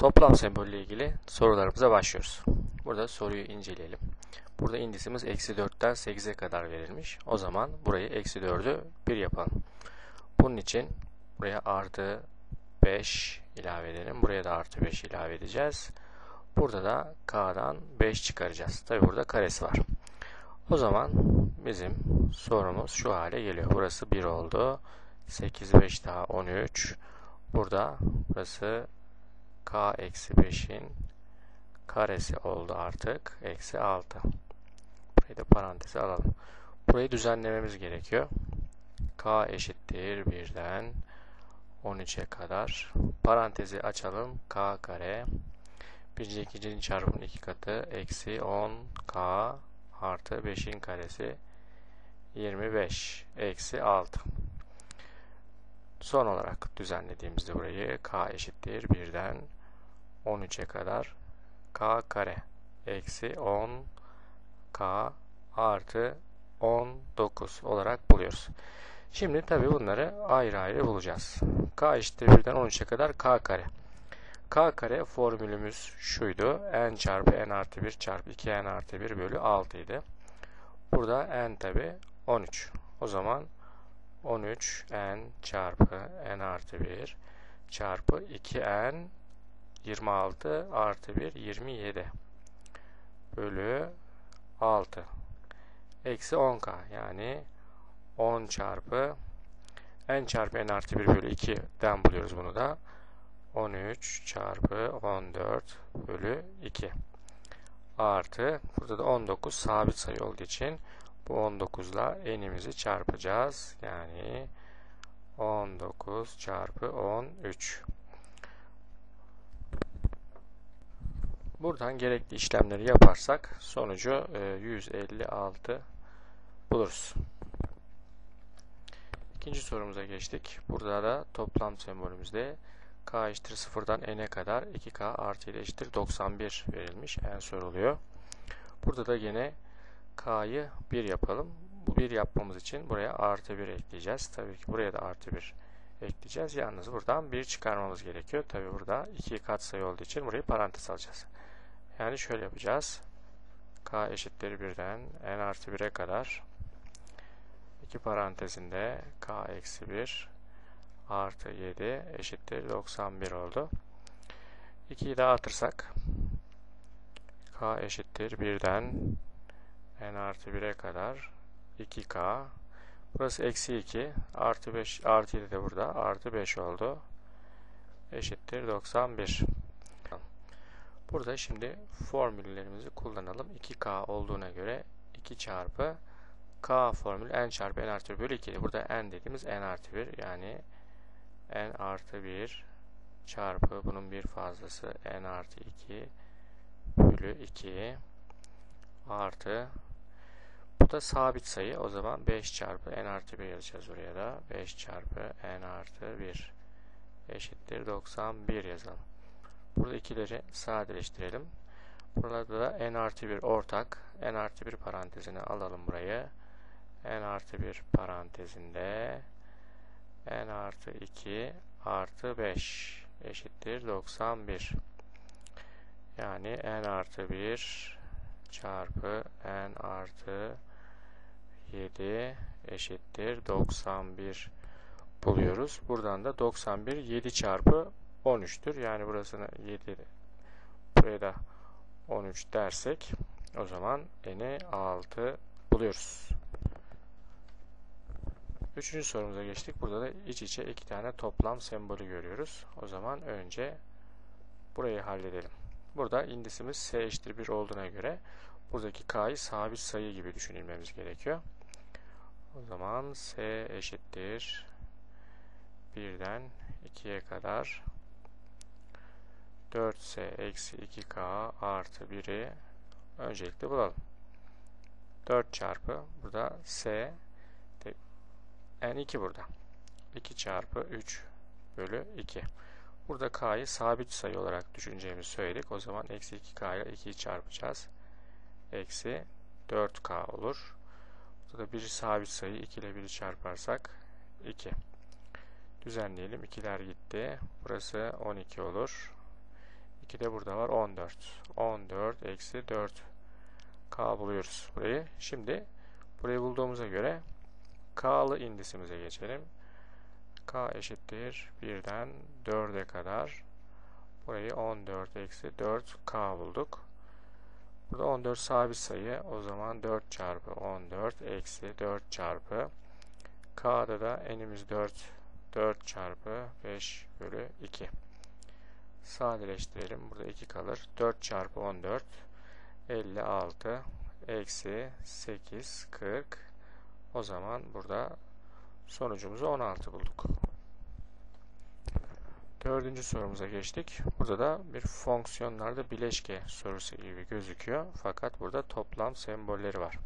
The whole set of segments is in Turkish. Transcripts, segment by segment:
Toplam sembolü ile ilgili sorularımıza başlıyoruz. Burada soruyu inceleyelim. Burada indisimiz eksi 4'ten 8'e kadar verilmiş. O zaman burayı eksi 4'ü 1 yapalım. Bunun için buraya artı 5 ilave edelim. Buraya da artı 5 ilave edeceğiz. Burada da k'dan 5 çıkaracağız. Tabi burada karesi var. O zaman bizim sorumuz şu hale geliyor. Burası 1 oldu. 8, 5 daha 13. Burada burası k eksi 5'in karesi oldu artık. Eksi 6. Burayı da paranteze alalım. Burayı düzenlememiz gerekiyor. k eşittir 1'den 13'e kadar. Parantezi açalım. k kare. Birinci ikincinin çarpımının iki katı. Eksi 10k artı 5'in karesi 25 eksi 6. Son olarak düzenlediğimizde burayı k eşittir 1'den 13'e kadar k kare eksi 10 k artı 19 olarak buluyoruz. Şimdi tabi bunları ayrı ayrı bulacağız. k eşittir 1'den 13'e kadar k kare. k kare formülümüz şuydu. n çarpı n artı 1 çarpı 2n artı 1 bölü 6 idi. Burada n tabi 13. O zaman 13 n çarpı n artı 1 çarpı 2n 26 artı 1 27 bölü 6 eksi 10k yani 10 çarpı n çarpı n artı 1 bölü 2'den buluyoruz bunu da. 13 çarpı 14 bölü 2 artı burada da 19 sabit sayı olduğu için bu 19 ile n'imizi çarpacağız. Yani 19 çarpı 13. Buradan gerekli işlemleri yaparsak sonucu 156 buluruz. İkinci sorumuza geçtik. Burada da toplam sembolümüzde k eşittir 0'dan n'e kadar 2k artı 7 eşittir 91 verilmiş. En soruluyor. Burada da yine k'yı 1 yapalım. Bu 1 yapmamız için buraya artı 1 ekleyeceğiz. Tabii ki buraya da artı 1 ekleyeceğiz. Yalnız buradan 1 çıkarmamız gerekiyor. Tabii burada 2 katsayı olduğu için burayı parantez alacağız. Yani şöyle yapacağız. k eşittir 1'den n artı 1'e kadar 2 parantezinde k eksi 1 artı 7 eşittir 91 oldu. 2'yi dağıtırsak k eşittir 1'den n artı 1'e kadar 2k burası eksi 2 artı 5 artı 7 de burada. Artı 5 oldu. Eşittir 91 burada şimdi formüllerimizi kullanalım. 2k olduğuna göre 2 çarpı k formülü n çarpı n artı 1 bölü 2 burada n dediğimiz n artı 1 yani n artı 1 çarpı bunun bir fazlası n artı 2 bölü 2 artı bu da sabit sayı. O zaman 5 çarpı n artı 1 yazacağız oraya da. 5 çarpı n artı 1 eşittir 91 yazalım. Burada ikileri sadeleştirelim. Burada da n artı 1 ortak. n artı 1 parantezine alalım burayı. n artı 1 parantezinde n artı 2 artı 5 eşittir 91. Yani n artı 1 çarpı n artı 7 eşittir 91 buluyoruz. Buradan da 91 7 çarpı 13'tür. Yani burasını 7 buraya da 13 dersek o zaman n'i 6 buluyoruz. Üçüncü sorumuza geçtik. Burada da iç içe iki tane toplam sembolü görüyoruz. O zaman önce burayı halledelim. Burada indisimiz s eşittir 1 olduğuna göre buradaki k'yı sabit sayı gibi düşünülmemiz gerekiyor. O zaman s eşittir 1'den 2'ye kadar 4s eksi 2k artı 1'i öncelikle bulalım. 4 çarpı burada s n2 burada. 2 çarpı 3 bölü 2. Burada k'yı sabit sayı olarak düşüneceğimizi söyledik. O zaman eksi 2k ile 2'yi çarpacağız. Eksi 4k olur. Burada bir sabit sayı 2 ile 1'i çarparsak 2. Düzenleyelim. 2'ler gitti. Burası 12 olur. 2 de burada var 14. 14 eksi 4 K buluyoruz burayı. Şimdi burayı bulduğumuza göre K'lı indisimize geçelim. K eşittir 1'den 4'e kadar. Burayı 14 eksi 4 K bulduk. Burada 14 sabit sayı. O zaman 4 çarpı 14 eksi 4 çarpı K'da da enimiz 4. 4 çarpı 5 bölü 2. Sadeleştirelim. Burada 2 kalır. 4 çarpı 14 56 eksi 8 40 o zaman burada sonucumuzu 16 bulduk. Dördüncü sorumuza geçtik. Burada da bir fonksiyonlarda bileşke sorusu gibi gözüküyor. Fakat burada toplam sembolleri var.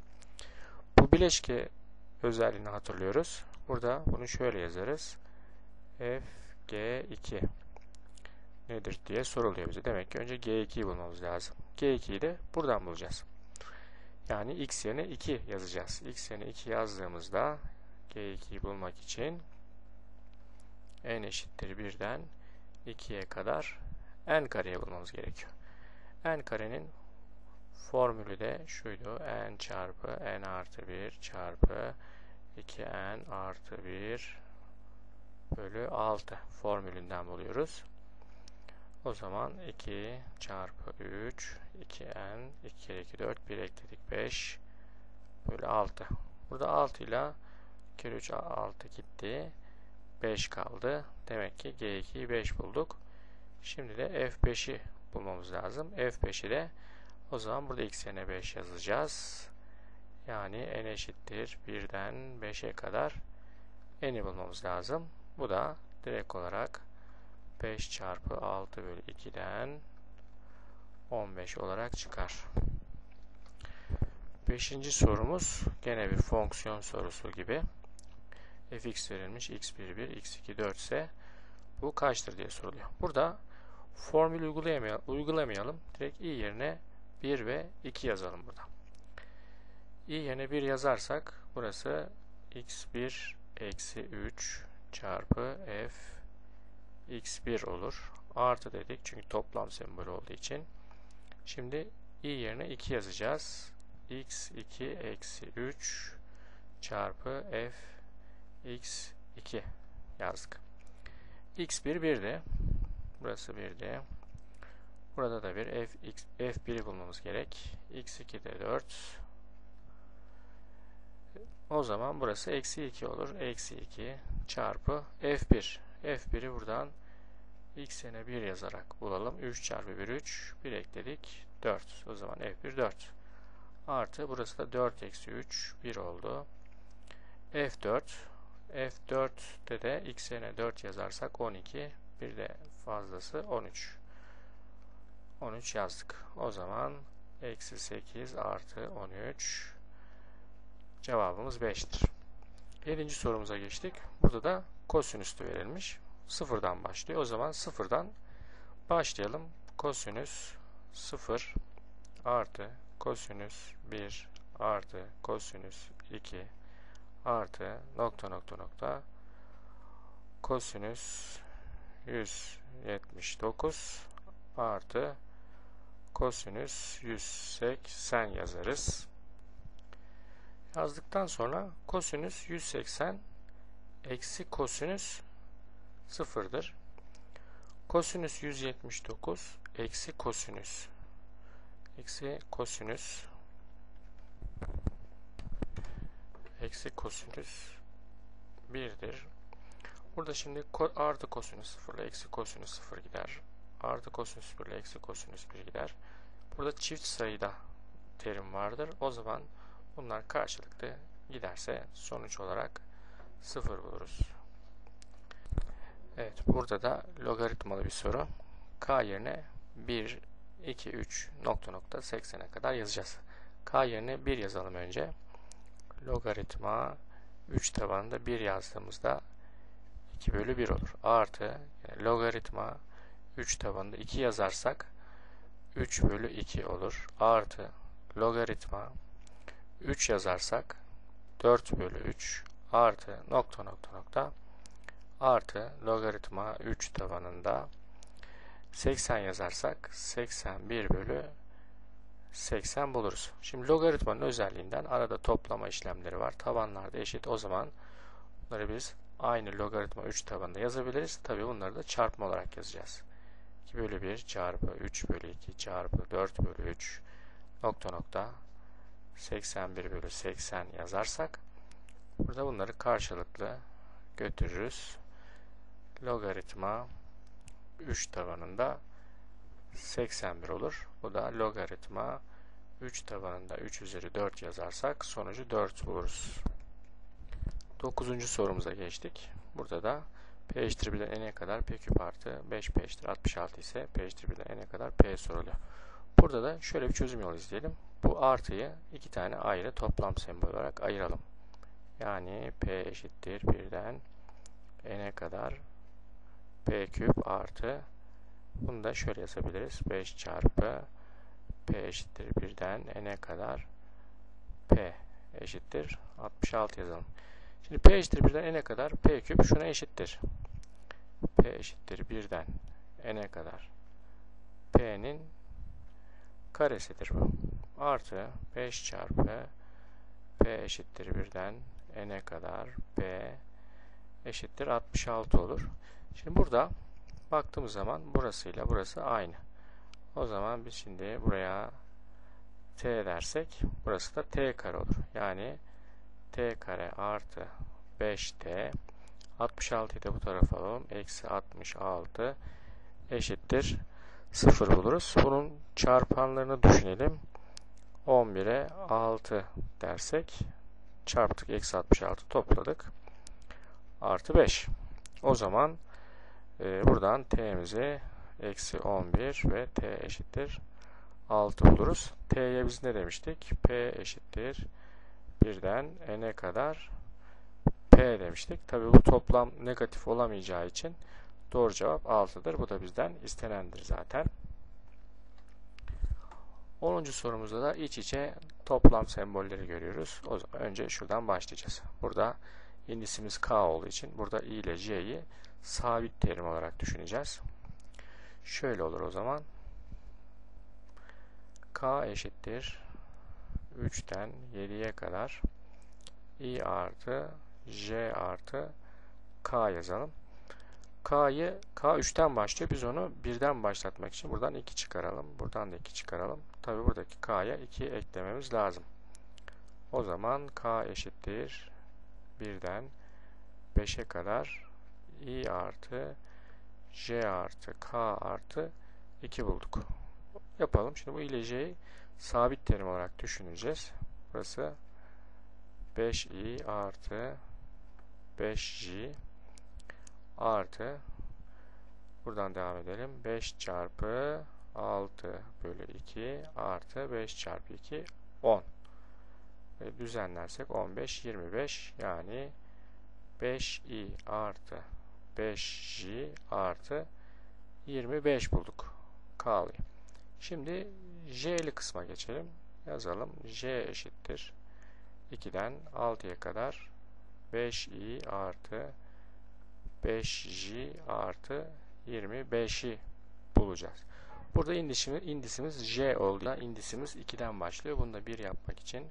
Bu bileşke özelliğini hatırlıyoruz. Burada bunu şöyle yazarız. f g2 nedir diye soruluyor bize. Demek ki önce g2'yi bulmamız lazım. g2'yi de buradan bulacağız. Yani x yerine 2 yazacağız. x yerine 2 yazdığımızda g2'yi bulmak için n eşittir 1'den 2'ye kadar n kareye bulmamız gerekiyor. n karenin formülü de şuydu. n çarpı n artı 1 çarpı 2n artı 1 bölü 6 formülünden buluyoruz. O zaman 2 çarpı 3 2n 2 kere 2 4 1 ekledik 5 bölü 6. Burada 6 ile 2 kere 3 6 gitti. 5 kaldı. Demek ki G2'yi 5 bulduk. Şimdi de F5'i bulmamız lazım. F5'i de o zaman burada x yerine 5 yazacağız. Yani n eşittir 1'den 5'e kadar n'i bulmamız lazım. Bu da direkt olarak 5 çarpı 6 bölü 2'den 15 olarak çıkar. Beşinci sorumuz gene bir fonksiyon sorusu gibi. Fx verilmiş x1 1, x2 4 ise bu kaçtır diye soruluyor. Burada formül uygulayamayalım. uygulamayalım. Direkt i yerine 1 ve 2 yazalım burada. i yerine 1 yazarsak burası x1 eksi 3 çarpı f x1 olur. Artı dedik çünkü toplam sembolü olduğu için. Şimdi i yerine 2 yazacağız. x2 eksi 3 çarpı f x2 yazdık. x1 1'de. Burası 1'de. Burada da bir f, x, f1'i bulmamız gerek. x2 de 4. O zaman burası eksi 2 olur. Eksi 2 çarpı f1. f1'i buradan x yerine 1 yazarak bulalım. 3 çarpı 1 3. 1 ekledik. 4. O zaman f1 4. Artı burası da 4 eksi 3. 1 oldu. f4. F4'te de x yerine 4 yazarsak 12. Bir de fazlası 13. 13 yazdık. O zaman eksi 8 artı 13 cevabımız 5'tir. 7. sorumuza geçtik. Burada da kosinüstü verilmiş. Sıfırdan başlıyor. O zaman sıfırdan başlayalım. Kosinüs 0 artı kosinüs 1 artı kosinüs 2 artı nokta nokta nokta kosinüs 179 artı kosinüs 180 yazarız. Yazdıktan sonra kosinüs 180 eksi kosinüs sıfırdır. Kosinüs 179 eksi kosinüs eksi kosinüs eksi kosinüs 1'dir. Burada şimdi artı kosinüs 0 ile eksi kosinüs 0 gider. Artı kosinüs 1 ile eksi kosinüs 1 gider. Burada çift sayıda terim vardır. O zaman bunlar karşılıklı giderse sonuç olarak 0 buluruz. Evet burada da logaritmalı bir soru. K yerine 1, 2, 3 nokta nokta 80'e kadar yazacağız. K yerine 1 yazalım önce. Logaritma 3 tabanında 1 yazdığımızda 2 bölü 1 olur. Artı yani logaritma 3 tabanında 2 yazarsak 3 bölü 2 olur. Artı logaritma 3 yazarsak 4 bölü 3 artı nokta nokta nokta artı logaritma 3 tabanında 80 yazarsak 81 bölü 80 buluruz. Şimdi logaritmanın özelliğinden arada toplama işlemleri var. Tabanlarda eşit. O zaman bunları biz aynı logaritma 3 tabanında yazabiliriz. Tabi bunları da çarpma olarak yazacağız. 2 bölü 1 çarpı 3 bölü 2 çarpı 4 bölü 3 nokta nokta 81 bölü 80 yazarsak burada bunları karşılıklı götürürüz. Logaritma 3 tabanında 81 olur. Bu da logaritma 3 tabanında 3 üzeri 4 yazarsak sonucu 4 buluruz. 9. sorumuza geçtik. Burada da p eşittir 1'den n'e kadar p küp artı 5 p eşittir 66 ise p eşittir 1'den n'e kadar p soruluyor. Burada da şöyle bir çözüm yolu izleyelim. Bu artıyı iki tane ayrı toplam sembol olarak ayıralım. Yani p eşittir 1'den n'e kadar p küp artı bunu da şöyle yazabiliriz. 5 çarpı p eşittir 1'den n'e kadar p eşittir 66 yazalım. Şimdi p eşittir 1'den n'e kadar p küp şuna eşittir. p eşittir 1'den n'e kadar p'nin karesidir bu. Artı 5 çarpı p eşittir 1'den n'e kadar p eşittir 66 olur. Şimdi burada baktığımız zaman burasıyla burası aynı. O zaman biz şimdi buraya t dersek burası da t kare olur. Yani t kare artı 5t 66'yı da bu tarafa alalım. Eksi 66 eşittir 0 buluruz. Bunun çarpanlarını düşünelim. 11'e 6 dersek çarptık. Eksi 66 topladık. Artı 5. O zaman e, buradan t'mizi eksi 11 ve t eşittir 6 buluruz. t'ye biz ne demiştik? p eşittir 1'den n'e kadar p demiştik. Tabi bu toplam negatif olamayacağı için doğru cevap 6'dır. Bu da bizden istenendir zaten. 10. sorumuzda da iç içe toplam sembolleri görüyoruz. O zaman önce şuradan başlayacağız. Burada indisimiz k olduğu için burada i ile j'yi sabit terim olarak düşüneceğiz. Şöyle olur o zaman. k eşittir 3'ten 7'ye kadar i artı j artı k yazalım. K'yı K 3'ten başlıyor. Biz onu 1'den başlatmak için buradan 2 çıkaralım. Buradan da 2 çıkaralım. Tabi buradaki K'ya 2 eklememiz lazım. O zaman K eşittir 1'den 5'e kadar i artı j artı k artı 2 bulduk. Yapalım. Şimdi bu ile j'yi sabit terim olarak düşüneceğiz. Burası 5i artı 5j artı buradan devam edelim. 5 çarpı 6 bölü 2 artı 5 çarpı 2 10 ve düzenlersek 15 25 yani 5i artı 5j artı 25 bulduk. K'lıyı. Şimdi j'li kısma geçelim. Yazalım. j eşittir 2'den 6'ya kadar 5i artı 5j artı 25'i bulacağız. Burada indisimiz, indisimiz j olduğunda indisimiz 2'den başlıyor. Bunu da 1 yapmak için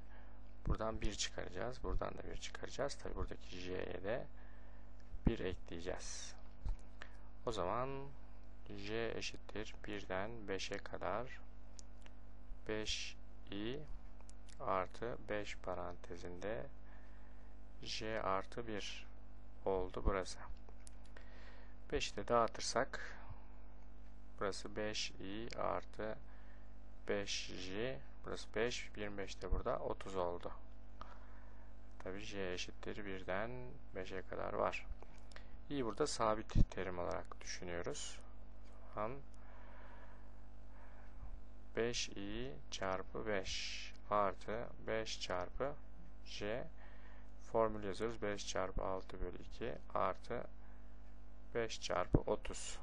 buradan 1 çıkaracağız. Buradan da 1 çıkaracağız. Tabi buradaki j'ye de 1 ekleyeceğiz. O zaman j eşittir 1'den 5'e kadar 5i artı 5 parantezinde j artı 1 oldu burası. 5'i de dağıtırsak burası 5i artı 5j burası 5 25 de burada 30 oldu. Tabi j eşittir 1'den 5'e kadar var. İ burada sabit terim olarak düşünüyoruz. Han 5i çarpı 5 artı 5 çarpı j formül yazıyoruz. 5 çarpı 6 bölü 2 artı 5 çarpı 30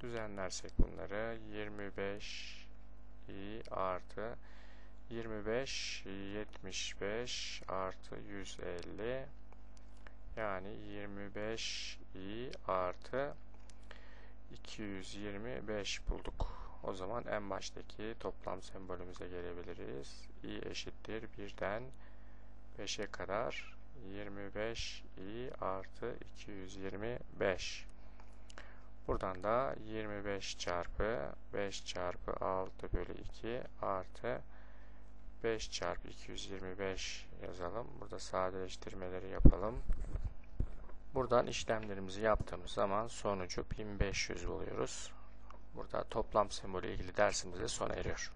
düzenlersek bunları 25 i artı 25 75 artı 150 yani 25 i artı 225 bulduk. O zaman en baştaki toplam sembolümüze gelebiliriz. i eşittir 1'den 5'e kadar 25 i artı 225. Buradan da 25 çarpı 5 çarpı 6 bölü 2 artı 5 çarpı 225 yazalım. Burada sadeleştirmeleri yapalım. Buradan işlemlerimizi yaptığımız zaman sonucu 1500 buluyoruz. Burada toplam sembolü ilgili dersimiz de sona eriyor.